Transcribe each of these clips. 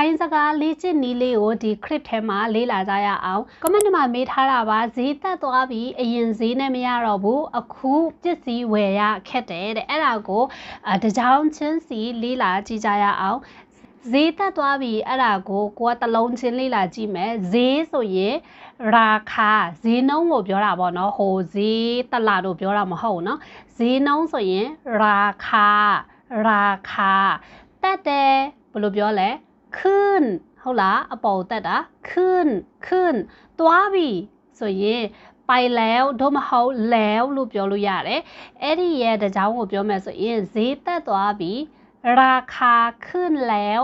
ထိုင်းစကားလေးချစ်နီးလေးကိုဒီ clip ထဲမှာလေ့လာကြရအောင် comment မှာမေးထားတာပါဈေးတက်သွားပြီးအရင်ဈေးနဲ့မရတော့ဘူးအခုပစ္စည်းဝယ်ရခက်တယ်တဲ့အဲ့ဒါကိုတကြောင်ချင်းစီလေ့လာကြည့်ကြရအောင်ဈေးတက်သွားပြီအဲ့ဒါကိုကိုကတလုံးချင်းလေးလာကြည့်မယ်ဈေးဆိုရင်ရာခာဈေးနှုန်းကိုပြောတာပေါ့နော်ဟိုဈေးတလာတို့ပြောတာမဟုတ်ဘူးနော်ဈေးနှုန်းဆိုရင်ရာခာရာခာတက်တယ်ဘယ်လိုပြောလဲ ขึ้นဟုတ်လားအပေါ်တက်တာขึ้นขึ้นသွားပြီဆိုရင်ไปแล้วတို့မဟုတ်แล้วလို့ပြောလို့ရတယ်အဲ့ဒီရဲ့တကြောင်ကိုပြောမယ်ဆိုရင်ဈေးတက်သွားပြီราคาขึ้นแล้ว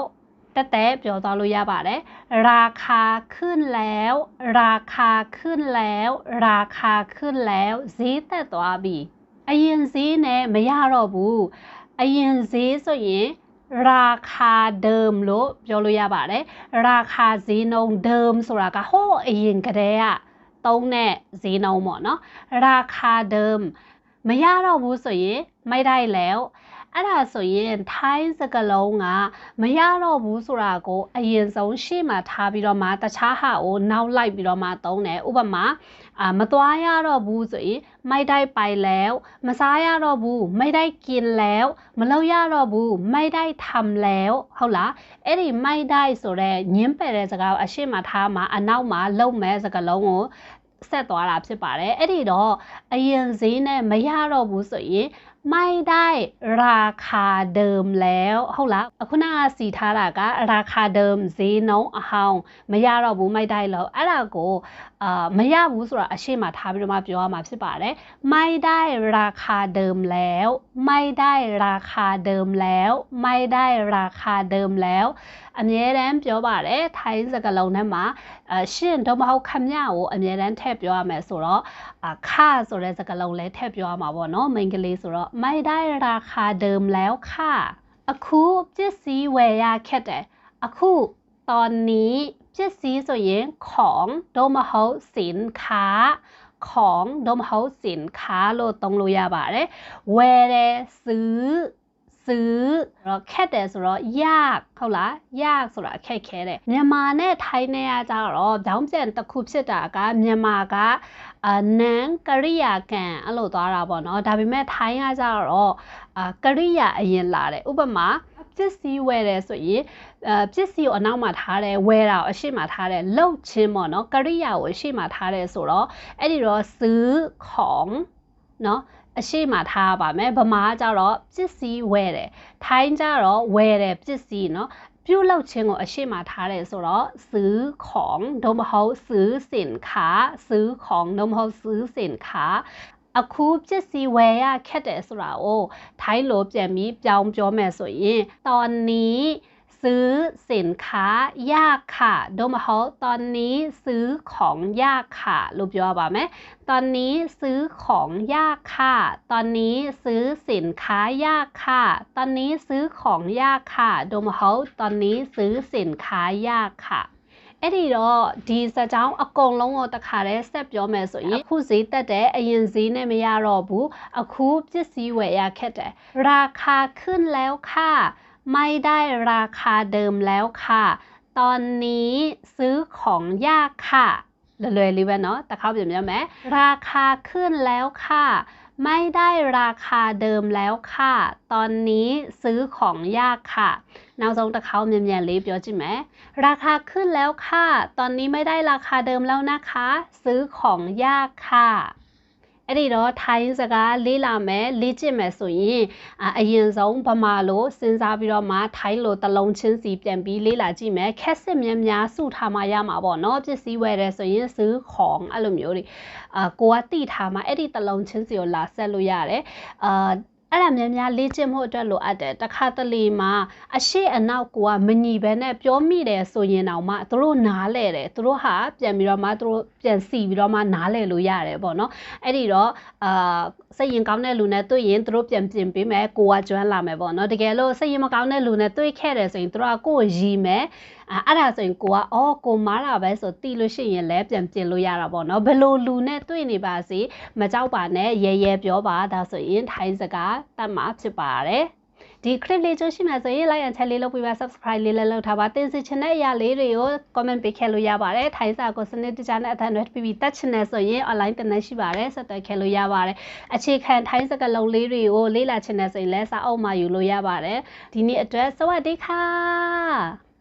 တက်တက်ပြောသွားလို့ရပါတယ်ราคาขึ้นแล้ว ราคาขึ้นแล้ว ราคาขึ้นแล้วဈေးတက်သွားပြီအရင်ဈေးနဲ့မရတော့ဘူးအရင်ဈေးဆိုရင် ราคาเดิมလို့ပြောလို့ရပါတယ်ราคาဈေးနှုန်းเดิมဆိုတာကဟိုးအရင်ကတည်းကသုံးတဲ့ဈေးနှုန်းပေါ့နော်ราคาเดิมမရတော့ဘူးဆိုရင်ไม่ได้แล้ว အဲ့ဒါဆိုရင်ထိုင်းစကလုံးကမရတော့ဘူးဆိုတာကိုအရင်ဆုံးရှေ့မှာထားပြီးတော့မှတခြားဟာကိုနောက်လိုက်ပြီးတော့မှသုံးတယ်ဥပမာအာမသွားရတော့ဘူးဆိုရင်ไม่ได้ไปแล้วမစားရတော့ဘူးไม่ได้กินแล้วမလုပ်ရတော့ဘူးไม่ได้ทำแล้วဟုတ်လားအဲ့ဒီไม่ได้ဆိုတဲ့ညင်းပယ်တဲ့စကားကိုအရှိမထားမှာအနောက်မှာလုံမဲ့စကားလုံးကို ဆက်သွားတာဖြစ်ပါတယ်အဲ့ဒီတော့အရင်ဈေးနဲ့မရတော့ဘူးဆိုရင်ไม่ได้ราคาเดิมแล้วဟုတ်လားအခုနကစီထားတာကราคาเดิมဈေးနှုန်းအဟောင်းမရတော့ဘူးไม่ได้လို့အဲ့ဒါကိုအာမရဘူးဆိုတာအရှိမထားပြီးတော့မှပြောရမှာဖြစ်ပါတယ်ไม่ได้ราคาเดิมแล้วไม่ได้ราคาเดิมแล้วไม่ได้ราคาเดิมแล้ว အမြဲတမ်းပြောပါတယ်ထိုင်းစကားလုံးထဲမှာအရှင်တော့မဟုတ်ခမရကိုအမြဲတမ်းထည့်ပြောရမယ်ဆိုတော့အခဆိုတဲ့စကားလုံးလည်းထည့်ပြောရမှာပေါ့နော်မိန်းကလေးဆိုတော့ไม่ได้ราคาเดิมแล้วค่ะအခုပစ္စည်းဝယ်ရခက်တယ်အခုตอนนี้ပစ္စည်းဆိုရင်ของတော့မဟုတ်สินค้าของတော့မဟုတ်สินค้าလို့သုံးလို့ရပါတယ်ဝယ်တယ်ซื้อ ซื้อတော့ခက်တယ်ဆိုတော့ยากဟုတ်လားยากဆိုတာအခက်ခဲတယ်မြန်မာနဲ့ထိုင်းနဲ့ကကြတော့ကြောင်းပြန်တစ်ခုဖြစ်တာကမြန်မာကအနန်ကရိယာကံအဲ့လိုသွားတာပေါ့နော်ဒါပေမဲ့ထိုင်းကကြတော့အာကရိယာအရင်လာတယ်ဥပမာပစ္စည်းဝယ်တယ်ဆိုရင်အဲပစ္စည်းကိုအနောက်မှာထားတယ်ဝယ်တာကိုအရှိမှာထားတယ်လှုပ်ချင်းပေါ့နော်ကရိယာကိုအရှိမှာထားတယ်ဆိုတော့အဲ့ဒီတော့ซื้อของเนาะ အရှိမထားပါမယ်ဗမာကျတော့ပစ္စည်းဝယ်တယ်ထိုင်းကျတော့ဝယ်တယ်ပစ္စည်းเนาะပြုတ်လောက်ခြင်းကိုအရှိမထားတယ်ဆိုတော့ซื้อของဒုမဟုတ်ซื้อสินค้าซื้อของဒုမဟုတ်ซื้อสินค้าအခုပစ္စည်းဝယ်ရခက်တယ်ဆိုတာကိုထိုင်းလိုပြန်ပြီးပြောင်းပြောမယ်ဆိုရင်ตอนนี้ ซื้อสินค้ายากค่ะโดมฮอตอนนี้ซื้อของยากค่ะรูปย่อป่ะไหมตอนนี้ซื้อของยากค่ะ ตอนนี้ซื้อสินค้ายากค่ะ ตอนนี้ซื้อของยากค่ะโดมฮอตอนนี้ซื้อสินค้ายากค่ะအဲ့ဒီတော့ဒီစကြောင်းအကုန်လုံးကိုတခါတည်းဆက်ပြောမယ်ဆိုရင်အခုဈေးတက်တယ်အရင်ဈေးနဲ့မရတော့ဘူးအခုပစ္စည်းဝယ်ရခက်တယ်ราคาขึ้นแล้วค่ะ ไม่ได้ราคาเดิมแล้วค่ะ ตอนนี้ซื้อของยากค่ะเลยรีเวนเนาะแต่เข้าเดี๋ยวนี้ไหมราคาขึ้นแล้วค่ะ ไม่ได้ราคาเดิมแล้วค่ะ ตอนนี้ซื้อของยากค่ะนาวซงตะเขาเมียมยรีบเยอะจิไหมราคาขึ้นแล้วค่ะ ตอนนี้ไม่ได้ราคาเดิมแล้วนะคะ ซื้อของยากค่ะ အဲ့ဒီတော့ထိုင်းစကားလေ့လာမယ်လေ့ကျင့်မယ်ဆိုရင်အရင်ဆုံးဗမာလိုစဉ်းစားပြီးတော့မှထိုင်းလိုတလုံးချင်းစီပြန်ပြီးလေ့လာကြည့်မယ်ခက်စစ်မြန်များစုထားမှရမှာပေါ့နော်ပစ္စည်းဝယ်တယ်ဆိုရင်ဇူးခေါင်အဲ့လိုမျိုးတွေအာကိုကတိထားမှအဲ့ဒီတလုံးချင်းစီကိုလာဆက်လို့ရတယ်အာ အဲ့ဒါများများလေ့ကျင့်မှုအတွက်လိုအပ်တယ်တခါတလေမှာအရှိအနောက်ကိုကမညီဘဲနဲ့ပြောမိတယ်ဆိုရင်တော့မှသူတို့နားလဲတယ်သူတို့ဟာပြန်ပြီးတော့မှသူတို့ပြန်စီပြီးတော့မှနားလဲလို့ရတယ်ပေါ့နော်အဲ့ဒီတော့အာစိတ်ရင်ကောင်းတဲ့လူနဲ့တွေ့ရင်သူတို့ပြန်ပြင်ပေးမယ်ကိုကကျွမ်းလာမယ်ပေါ့နော်တကယ်လို့စိတ်ရင်မကောင်းတဲ့လူနဲ့တွေ့ခဲ့တယ်ဆိုရင်သူတို့ကကိုကိုရီမယ် အဲ့ဒါဆိုရင်ကိုကအော်ကိုမားတာပဲဆိုတီးလို့ရှိရင်လည်းပြန်ပြင်လို့ရတာပေါ့နော်ဘယ်လိုလူနဲ့တွေ့နေပါစေမကြောက်ပါနဲ့ရဲရဲပြောပါဒါဆိုရင်ထိုင်းစကားတတ်မှာဖြစ်ပါတယ် ဒီ clip လေးကြိုးရှိမှဆိုရင် like and share လေးလုပ်ပေးပါ subscribe လေးလည်းလုပ်ထားပါတင်စီချင်တဲ့အရာလေးတွေကို comment ပေးခဲ့လို့ရပါတယ်ထိုင်းစာကိုစနစ်တကျနဲ့အသံတွေပြပြီးတက်ချင်တယ်ဆိုရင် online တင်နေရှိပါတယ်ဆက်သွယ်ခဲ့လို့ရပါတယ်အခြေခံထိုင်းစကားလုံးလေးတွေကိုလေ့လာချင်တယ်ဆိုရင်လည်းစာအုပ်မှာယူလို့ရပါတယ်ဒီနေ့အတွက်စวัสดีค่ะ